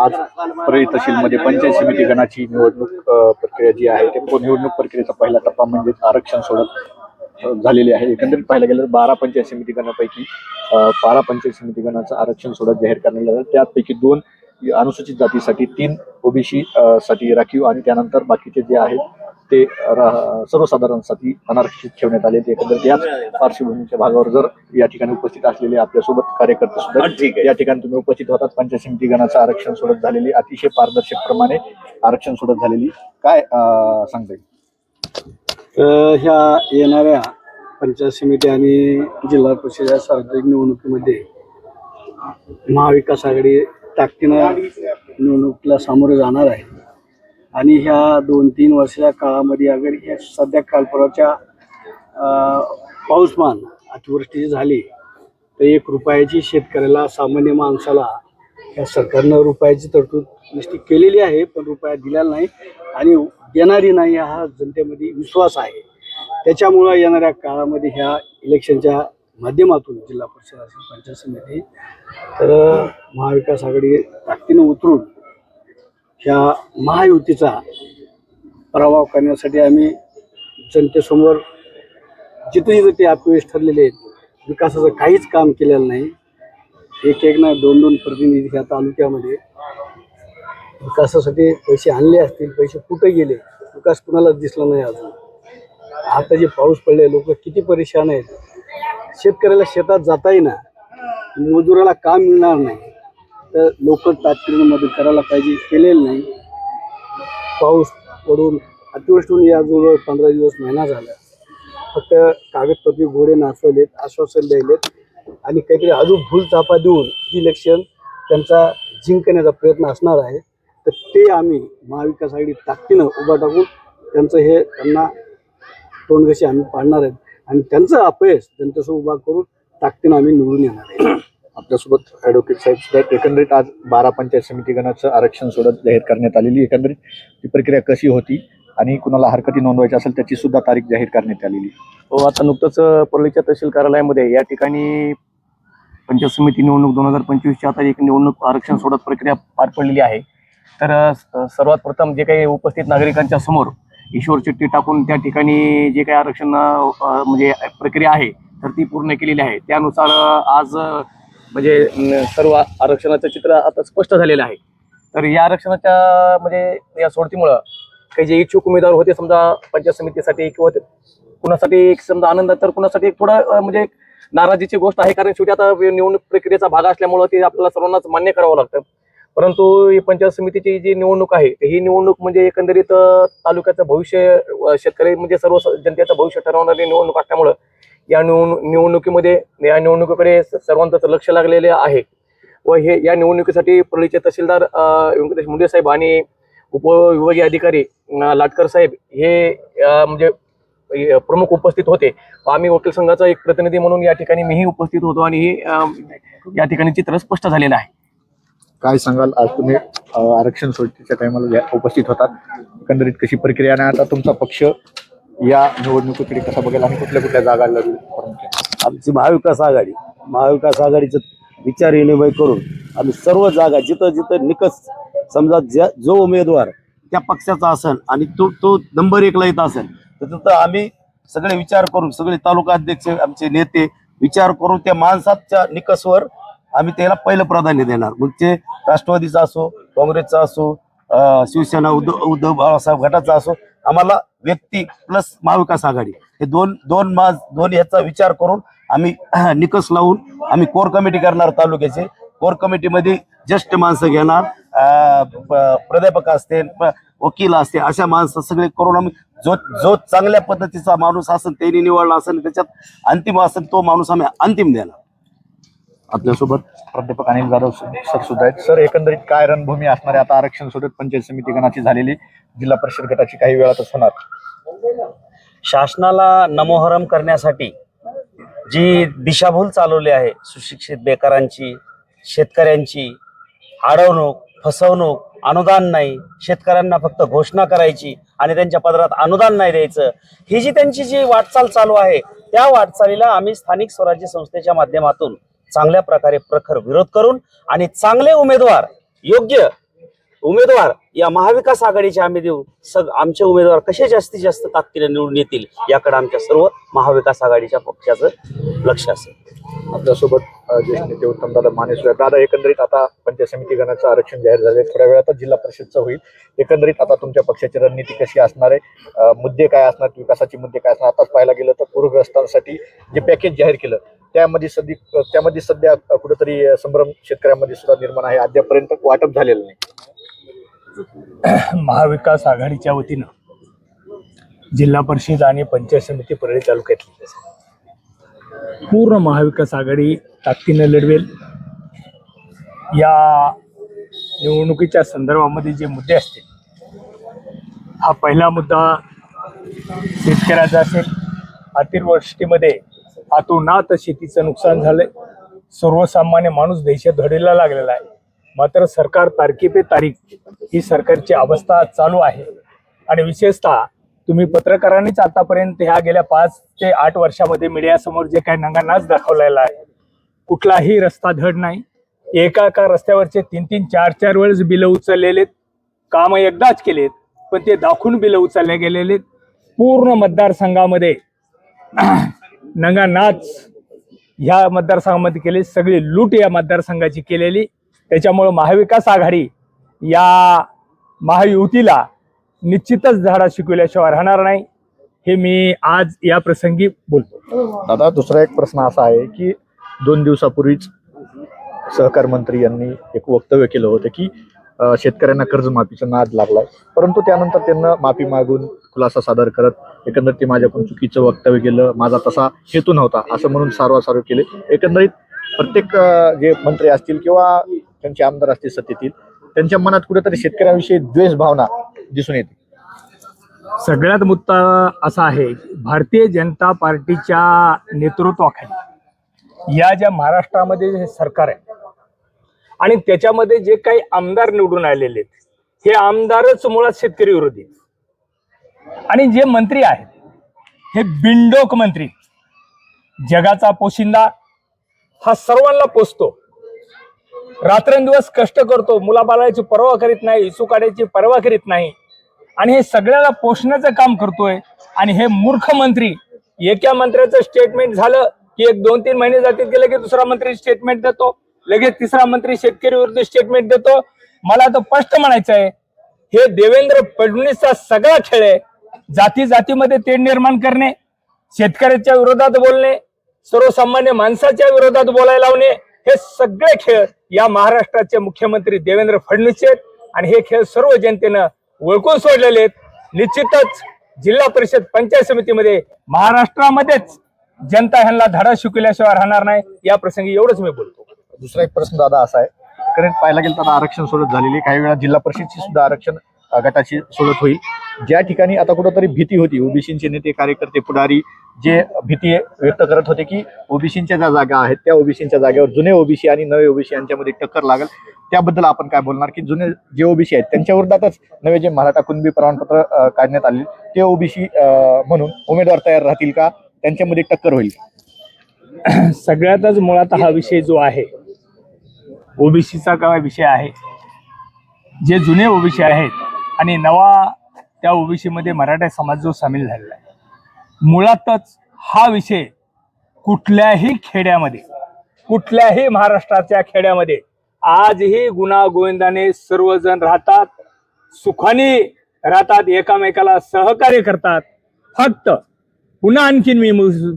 आज परळी तहसीलमध्ये पंचायत समिती गणाची निवडणूक प्रक्रिया जी आहे ते निवडणूक प्रक्रियेचा पहिला टप्पा म्हणजे आरक्षण सोडत झालेली आहे. एकंदरीत पाहायला गेलं तर बारा पंचायत समिती गणापैकी बारा पंचायत समिती गणाचं आरक्षण सोडत जाहीर करण्यात आलं. त्यापैकी दोन अनुसूचित जातीसाठी तीन ओबीसी साठी राखीव आणि त्यानंतर बाकीचे जे आहेत ते रा- सर्वसाधारणसाठी अनारक्षित ठेवण्यात आले एकंदरीत याच पार्श्वभूमीच्या भागावर जर या ठिकाणी उपस्थित असलेले आपल्यासोबत कार्यकर्ते सुद्धा ठीक आहे. या ठिकाणी तुम्ही उपस्थित होतात. पंचायत समिती गणाचं आरक्षण सोडत झालेली अतिशय पारदर्शक प्रमाणे आरक्षण सोडत झालेली. काय अं, सांगता येईल? अ, ह्या येणाऱ्या पंचायत समिती आणि जिल्हा परिषद या सार्वत्रिक निवडणुकीमध्ये महाविकास आघाडी ताकदीनं निवडणुकीला सामोरे जाणार आहे. आणि ह्या दोन तीन वर्षाच्या काळामध्ये अगर या सध्या कालपुराच्या पाऊसमान अतिवृष्टी झाली तर एक रुपयाची शेतकऱ्याला सामान्य माणसाला या सरकारनं रुपयाची तरतूद निश्चित केलेली आहे पण रुपया दिलेला नाही आणि देणारी नाही हा जनतेमध्ये विश्वास आहे. त्याच्यामुळं येणाऱ्या काळामध्ये ह्या इलेक्शनच्या माध्यमातून जिल्हा परिषद असेल पंचायत समिती तर महाविकास आघाडी ताकदीनं उतरून ह्या महायुतीचा पराभव करण्यासाठी आम्ही जनतेसमोर जिथे जिथे ते अपयश ठरलेले आहेत विकासाचं काहीच काम केलेलं नाही. एक एक ना दोन दोन प्रतिनिधी ह्या तालुक्यामध्ये विकासासाठी पैसे आणले असतील पैसे कुठे गेले? विकास कुणालाच दिसला नाही अजून? आता जे पाऊस पडले लोक किती परेशान आहेत? शेतकऱ्याला शेतात जाता येईना मजुराला काम मिळणार नाही. तर लोक तातडीनं मदत करायला पाहिजे. केलेलं नाही. पाऊस पडून अतिवृष्टीहून याजवळ पंधरा दिवस महिना झाला. फक्त कागदपत्री घोडे नाचवलेत आश्वासन द्यायलेत. आणि काहीतरी अजून भूल चापा देऊन ही इलेक्शन त्यांचा जिंकण्याचा प्रयत्न असणार आहे. तर ते आम्ही महाविकास आघाडी ताकदीनं उभा टाकून त्यांचं हे त्यांना तोंडघशी आम्ही पाडणार आहेत. आणि त्यांचं अपयश जनतेसोबत उभा करून ताकदीनं आम्ही निवडून येणार आहे. आपल्यासोबत ॲडव्होकेट साहेब सुद्धा एकंदरीत आज बारा पंचायत समिती गणाचं आरक्षण सोडत जाहीर करण्यात आलेली एकंदरीत ती प्रक्रिया कशी होती आणि कुणाला हरकती नोंदवायची असेल त्याची सुद्धा तारीख जाहीर करण्यात आलेली हो आता नुकतंच अ, परळीच्या तहसील कार्यालयामध्ये या ठिकाणी पंचायत समिती निवडणूक दोन हजार पंचवीसची आता एक निवडणूक आरक्षण सोडत प्रक्रिया पार पडलेली आहे. तर सर्वात प्रथम जे काही उपस्थित नागरिकांच्या समोर ईश्वर चिठ्ठी टाकून त्या ठिकाणी जे काही आरक्षण म्हणजे प्रक्रिया आहे तर ती पूर्ण केलेली आहे. त्यानुसार आज म्हणजे सर्व आरक्षणाचं चित्र आता स्पष्ट झालेलं आहे. तर या आरक्षणाच्या म्हणजे या सोडतीमुळं काही जे इच्छुक उमेदवार होते समजा पंचायत समितीसाठी किंवा कुणासाठी एक समजा आनंद तर कुणासाठी एक थोडं म्हणजे नाराजीची गोष्ट आहे. कारण शेवटी आता निवडणूक प्रक्रियेचा भाग असल्यामुळं ते आपल्याला सर्वांनाच मान्य करावं लागतं. परंतु ही पंचायत समितीची जी निवडणूक आहे ही निवडणूक म्हणजे एकंदरीत तालुक्याचं भविष्य शेतकरी म्हणजे सर्व जनतेचं भविष्य ठरवणारी निवडणूक असल्यामुळं या निवड निवडणुकीमध्ये या निवडणुकीकडे सर्वांचं लक्ष लागलेले आहे. व हे या निवडणुकीसाठी परळीचे तहसीलदार व्यंकटेश मुंडे साहेब आणि उपविभागीय अधिकारी लाटकर साहेब हे म्हणजे प्रमुख उपस्थित होते. आम्ही वकील संघाचा एक प्रतिनिधी म्हणून या ठिकाणी मीही उपस्थित होतो आणि या ठिकाणी चित्र स्पष्ट झालेलं आहे. काय सांगाल? आज तुम्ही आरक्षण सोडतीच्या टायमाला उपस्थित होतात. एकंदरीत कशी प्रक्रिया आणि आता तुमचा पक्ष या निवडणुकीकडे कसा बघेल आणि कुठल्या कुठल्या जागा लढू आमची महाविकास आघाडी महाविकास आघाडीचं विचार विनिमय करून आम्ही सर्व जागा जिथं जिथं निकस समजा ज्या जो उमेदवार त्या पक्षाचा असेल आणि तो तो नंबर एकला येत असेल तर तिथं आम्ही सगळे विचार करून सगळे तालुका अध्यक्ष आमचे नेते विचार करून त्या माणसाच्या निकसवर आम्ही त्याला पहिलं प्राधान्य देणार. मग ते राष्ट्रवादीचा असो काँग्रेसचा असो शिवसेना उद्धव उद्धव बाळासाहेब गटाचा असो आम्हाला व्यक्ती प्लस महाविकास आघाडी. हे दोन दोन मा दोन याचा विचार करून आम्ही निकष लावून आम्ही कोर कमिटी करणार तालुक्याचे. कोर कमिटीमध्ये ज्येष्ठ माणसं घेणार प्राध्यापक असतील वकील असते अशा माणसं सगळे करून आम्ही जो जो चांगल्या पद्धतीचा माणूस असेल त्यांनी निवडला असेल त्याच्यात अंतिम असेल तो माणूस आम्ही अंतिम देणार. आपल्यासोबत प्राध्यापक अनिल जाधव सर सुद्धा आहेत. सर एकंदरीत काय रणभूमी असणार आहे आता आरक्षण सोडत पंचायत समिती गणाची झालेली जिल्हा परिषद गटाची काही वेळातच होणार? शासनाला नमोहरम करण्यासाठी जी दिशाभूल चालवली आहे सुशिक्षित बेकारांची शेतकऱ्यांची अडवणूक फसवणूक अनुदान नाही शेतकऱ्यांना फक्त घोषणा करायची आणि त्यांच्या पदरात अनुदान नाही द्यायचं ही जी त्यांची जी वाटचाल चालू आहे त्या वाटचालीला आम्ही स्थानिक स्वराज्य संस्थेच्या माध्यमातून चांगल्या प्रकारे प्रखर विरोध करून आणि चांगले उमेदवार योग्य उमेदवार या महाविकास आघाडीचे आम्ही देऊ. सग आमचे उमेदवार कसे जास्तीत जास्त ताकदीने निवडून येतील याकडे आमच्या सर्व महाविकास आघाडीच्या पक्षाचं लक्ष असेल. आपल्यासोबत ज्येष्ठ नेते उत्तम दादा मानेश्वर दादा एकंदरीत आता पंचायत समिती गणाचं आरक्षण जाहीर झाले थोड्या वेळातच जिल्हा परिषदचं होईल. एकंदरीत आता तुमच्या पक्षाची रणनीती कशी असणार आहे? मुद्दे काय असणार? विकासाचे मुद्दे काय असणार? आताच पाहायला गेलं तर पूरग्रस्तांसाठी जे पॅकेज जाहीर केलं त्यामध्ये सध्या त्यामध्ये सध्या कुठेतरी संभ्रम शेतकऱ्यांमध्ये सुद्धा निर्माण आहे. अद्यापर्यंत वाटप झालेलं नाही. महाविकास आघाडीच्या वतीनं जिल्हा परिषद आणि पंचायत समिती परळी तालुक्यातली. पूर्ण महाविकास आघाडी ताकदीनं लढवेल. या निवडणुकीच्या संदर्भामध्ये जे मुद्दे असतील हा पहिला मुद्दा शेतकऱ्याचा असेल. अतिवृष्टीमध्ये अतोनात शेतीचं नुकसान झालंय. सर्वसामान्य माणूस देशात धडेला लागलेला आहे. मात्र सरकार तारखे पे तारीख ही सरकारची अवस्था चालू आहे. आणि विशेषतः तुम्ही पत्रकारांनीच आतापर्यंत ह्या गेल्या पाच ते आठ वर्षामध्ये मीडियासमोर जे काही नंगानाच दाखवलेला आहे. कुठलाही रस्ता धड नाही. एका एका रस्त्यावरचे तीन तीन चार चार वेळेस बिलं उचललेलेत. कामं एकदाच केलेत पण ते दाखवून बिलं उचलले गेलेले पूर्ण मतदारसंघामध्ये नंगानाच ह्या मतदारसंघामध्ये केली सगळी लूट या मतदारसंघाची केलेली. त्याच्यामुळं महाविकास आघाडी या महायुतीला निश्चितच झाडा शिकवल्याशिवाय राहणार नाही. हे मी आज या प्रसंगी बोलतो. दादा दुसरा एक प्रश्न असा आहे की दोन दिवसापूर्वीच सहकार मंत्री यांनी एक वक्तव्य केलं होतं की शेतकऱ्यांना कर्जमाफीचा नाद लागलाय. परंतु त्यानंतर त्यांना माफी मागून खुलासा सादर करत एकंदरीत ते माझ्याकडून चुकीचं वक्तव्य केलं माझा तसा हेतू नव्हता असं म्हणून सारवासारव केले. एकंदरीत प्रत्येक जे मंत्री असतील किंवा त्यांचे आमदार असतील सत्तेतील त्यांच्या मनात कुठेतरी शेतकऱ्यांविषयी द्वेष भावना दिसून येते. सगळ्यात मुद्दा असा आहे भारतीय जनता पार्टीच्या नेतृत्वाखाली या ज्या महाराष्ट्रामध्ये हे सरकार आहे आणि त्याच्यामध्ये जे काही आमदार निवडून आलेले आहेत हे आमदारच मुळात शेतकरी विरोधी आणि जे मंत्री आहेत हे बिंडोक मंत्री जगाचा पोशिंदा हा सर्वांना पोचतो रात्रंदिवस कष्ट करतो मुलाबाळाची पर्वा करीत नाही इसू काढायची पर्वा करीत नाही. आणि हे सगळ्याला पोषण्याचं काम करतोय आणि हे मूर्ख मंत्री एका मंत्र्याचं स्टेटमेंट झालं की एक दोन तीन महिने जातील की दुसरा मंत्री स्टेटमेंट देतो. लगेच तिसरा मंत्री शेतकरी विरुद्ध स्टेटमेंट देतो. मला तर स्पष्ट म्हणायचं आहे हे देवेंद्र फडणवीसचा सगळा खेळ आहे. जाती जातीमध्ये तेढ निर्माण करणे शेतकऱ्याच्या विरोधात बोलणे सर्वसामान्य माणसाच्या विरोधात बोलायला लावणे हे सगळे खेळ या महाराष्ट्राचे मुख्यमंत्री देवेंद्र फडणवीस आहेत. आणि हे खेळ सर्व जनतेनं ओळखून सोडलेले आहेत. निश्चितच जिल्हा परिषद पंचायत समितीमध्ये महाराष्ट्रामध्येच जनता ह्यांना धडा शिकवल्याशिवाय राहणार नाही. या प्रसंगी एवढंच मी बोलतो. दुसरा एक प्रश्न दादा असा आहे. कारण पाहायला गेलं तर आरक्षण सोडत झालेली काही वेळा जिल्हा परिषदची सुद्धा आरक्षण गटाची सोडत होईल. ज्या ठिकाणी आता कुठंतरी भीती होती ओबीसीचे नेते कार्यकर्ते पुढारी जे भीती व्यक्त करत होते की ओबीसीच्या ज्या जागा आहेत त्या ओबीसीच्या जागेवर जुने ओबीसी आणि नवे ओबीसी यांच्यामध्ये टक्कर लागेल. त्याबद्दल आपण काय बोलणार की जुने जे ओबीसी आहेत त्यांच्या विरोधातच नवे जे मराठा कुणबी प्रमाणपत्र काढण्यात आले ते ओबीसी म्हणून उमेदवार तयार राहतील का? त्यांच्यामध्ये टक्कर होईल सगळ्यातच मुळात हा विषय जो आहे ओबीसीचा काय विषय आहे? जे जुने ओबीसी आहेत आणि नवा त्या ओबीसीमध्ये मराठा समाज जो सामील झालेला आहे. मुळातच हा विषय कुठल्याही खेड्यामध्ये कुठल्याही महाराष्ट्राच्या खेड्यामध्ये आजही गुन्हा गोविंदाने सर्वजण राहतात सुखाने राहतात एकामेकाला सहकार्य करतात. फक्त पुन्हा आणखीन मी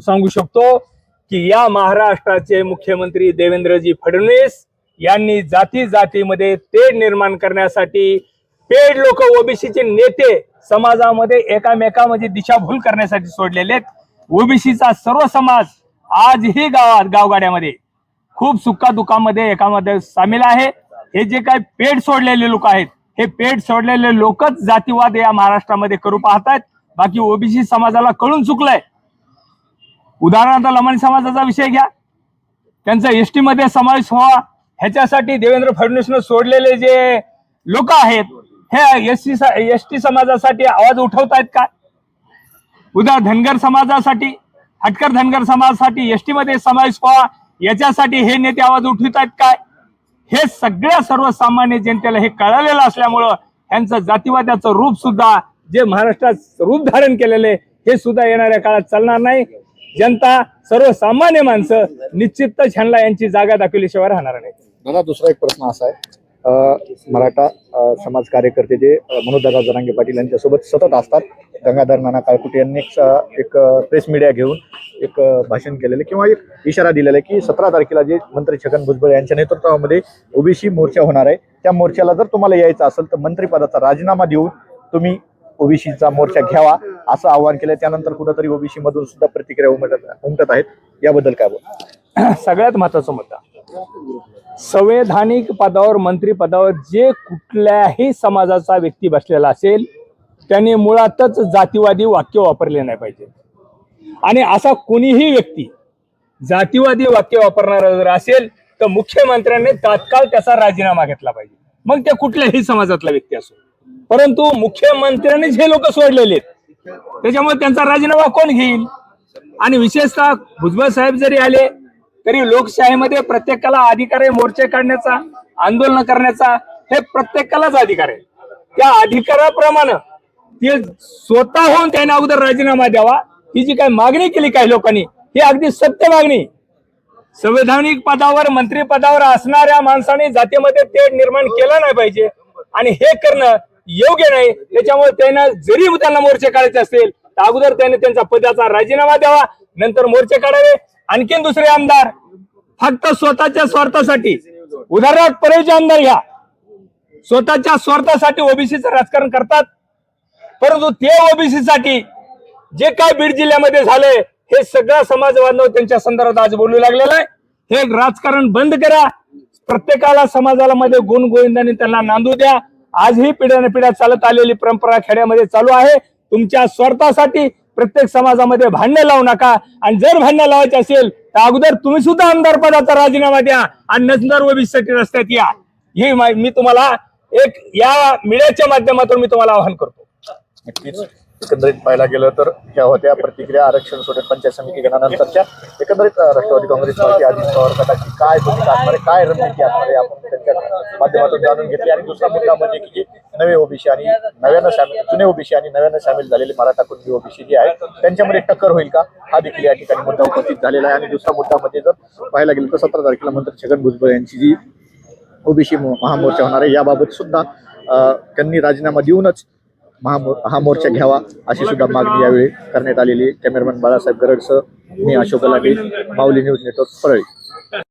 सांगू शकतो की या महाराष्ट्राचे मुख्यमंत्री देवेंद्रजी फडणवीस यांनी जाती जातीमध्ये तेढ निर्माण करण्यासाठी पेड लोक ओबीसीचे नेते समाजामध्ये एकामेकामध्ये दिशाभूल करण्यासाठी सोडलेले आहेत. ओबीसीचा सर्व समाज आजही गावात गावगाड्यामध्ये खूप सुखादुखामध्ये एकामध्ये सामील आहे. हे जे काही पेड सोडलेले लोक आहेत हे पेड सोडलेले लोकच जातीवाद या महाराष्ट्रामध्ये करू पाहतायत. बाकी ओबीसी समाजाला कळून चुकलंय. उदाहरणार्थ लमाणी समाजाचा विषय घ्या. त्यांचा एस टी मध्ये समावेश व्हावा. ह्याच्यासाठी देवेंद्र फडणवीसनं सोडलेले जे लोक आहेत हे एस सी एस टी समाजासाठी आवाज उठवतायत का? उदा धनगर समाजासाठी हटकर धनगर समाजासाठी एस टी मध्ये समावेश व्हावा याच्यासाठी हे नेते आवाज उठवित आहेत काय? हे सगळ्या सर्वसामान्य जनतेला हे कळालेलं असल्यामुळं यांचं जातीवादाचं रूप सुद्धा जे महाराष्ट्रात रूप धारण केलेले हे सुद्धा येणाऱ्या काळात चालणार नाही. जनता सर्वसामान्य माणसं निश्चितच ह्यांना यांची जागा दाखवल्याशिवाय राहणार नाही दादा दुसरा एक प्रश्न असा आहे. मराठा समाज कार्यकर्ते जे मनोजदादा जरांगे पाटील यांच्यासोबत सतत असतात. गंगाधर नाना काळकुटे यांनी एक प्रेस मीडिया घेऊन एक भाषण केलेलं किंवा एक इशारा दिलेला आहे की सतरा तारखेला जे मंत्री छगन भुजबळ यांच्या नेतृत्वामध्ये ओबीसी मोर्चा होणार आहे. त्या मोर्चाला जर तुम्हाला यायचं असेल तर मंत्रिपदाचा राजीनामा देऊन तुम्ही ओबीसीचा मोर्चा घ्यावा असं आवाहन केलं त्यानंतर कुठंतरी ओबीसी मधून सुद्धा प्रतिक्रिया उमटत उमटत आहेत. याबद्दल काय बोल सगळ्यात महत्त्वाचा मुद्दा. संवैधानिक पदावर मंत्री पदावर जे कुठल्याही समाजाचा व्यक्ती बसलेला असेल त्याने मुळातच जातीवादी वाक्य वापरले नाही पाहिजे. आणि असा कोणीही व्यक्ती जातीवादी वाक्य वापरणारा जर असेल तर मुख्यमंत्र्यांनी तात्काळ त्याचा राजीनामा घेतला पाहिजे. मग त्या कुठल्याही समाजातला व्यक्ती असो. परंतु मुख्यमंत्र्यांनीच हे लोक सोडलेले आहेत. त्याच्यामुळे त्यांचा राजीनामा कोण घेईल? आणि विशेषतः भुजबळ साहेब जरी आले तरी लोकशाहीमध्ये प्रत्येकाला अधिकार आहे मोर्चे काढण्याचा आंदोलन करण्याचा. हे प्रत्येकालाच अधिकार आहे. त्या अधिकाराप्रमाणे ते स्वतःहून त्याने अगोदर राजीनामा द्यावा. ही जी काही मागणी केली काही लोकांनी ही अगदी सत्य मागणी. संवैधानिक पदावर मंत्री पदावर असणाऱ्या माणसाने जातीमध्ये तेढ निर्माण केलं नाही पाहिजे. आणि हे करणं योग्य नाही. त्याच्यामुळे त्यांना जरी त्यांना मोर्चे काढायचे असेल तर अगोदर त्याने त्यांचा पदाचा राजीनामा द्यावा. नंतर मोर्चे काढावे. आणखीन दुसरे आमदार फक्त स्वतःच्या स्वार्थासाठी. उदाहरणार्थ परेचे आमदार घ्या स्वतःच्या स्वार्थासाठी ओबीसीचं राजकारण करतात. परंतु ते ओबीसी साठी जे काय बीड जिल्ह्यामध्ये झाले हे सगळं समाज बांधव त्यांच्या संदर्भात आज बोलू लागलेलं आहे. हे राजकारण बंद करा. प्रत्येकाला समाजाला मध्ये गुण गोविंदाने त्यांना नांदू द्या. आजही पिढ्याने पिढ्या चालत आलेली परंपरा खेड्यामध्ये चालू आहे. तुमच्या स्वार्थासाठी प्रत्येक समाजामध्ये भांडणं लावू नका. आणि जर भांडणं लावायचे असेल तर अगोदर तुम्ही सुद्धा आमदार पदाचा राजीनामा द्या आणि नंतर ओबीसीसाठी रस्त्यात या. हे मी तुम्हाला एक या मीडियाच्या माध्यमातून मी तुम्हाला आवाहन करतो. नक्कीच. एकंदरीत पाहायला गेलं तर ह्या होत्या. प्रतिक्रिया आरक्षण सोडत पंचायत समिती गणानंतरच्या एकंदरीत राष्ट्रवादी काँग्रेस पार्टी अजित पवार गटाची. काय भूमिका असणार आहे? काय रणनीती असणार आहे? आपण त्यांच्या माध्यमातून जाणून घेतली. आणि दुसरा मुद्दा म्हणजे की जे नवे ओबीसी आणि नव्यानं सामील जुने ओबीसी आणि नव्यानं सामील झालेले मराठा कुणबी ओबीसी जे आहेत त्यांच्यामध्ये टक्कर होईल का? हा देखील या ठिकाणी मुद्दा उपस्थित झालेला आहे. आणि दुसरा मुद्दा म्हणजे जर पाहायला गेलं तर सतरा तारखेला मंत्री छगन भुजबळ यांची जी ओबीसी महामोर्चा होणार आहे याबाबत सुद्धा त्यांनी राजीनामा देऊनच महामो हा मोर्चा घ्यावा अशी सुद्धा मागणी यावेळी करण्यात आलेली कॅमेरामॅन बाळासाहेब गरडसह मी अशोक लाटे माऊली न्यूज नेटवर्क परळी.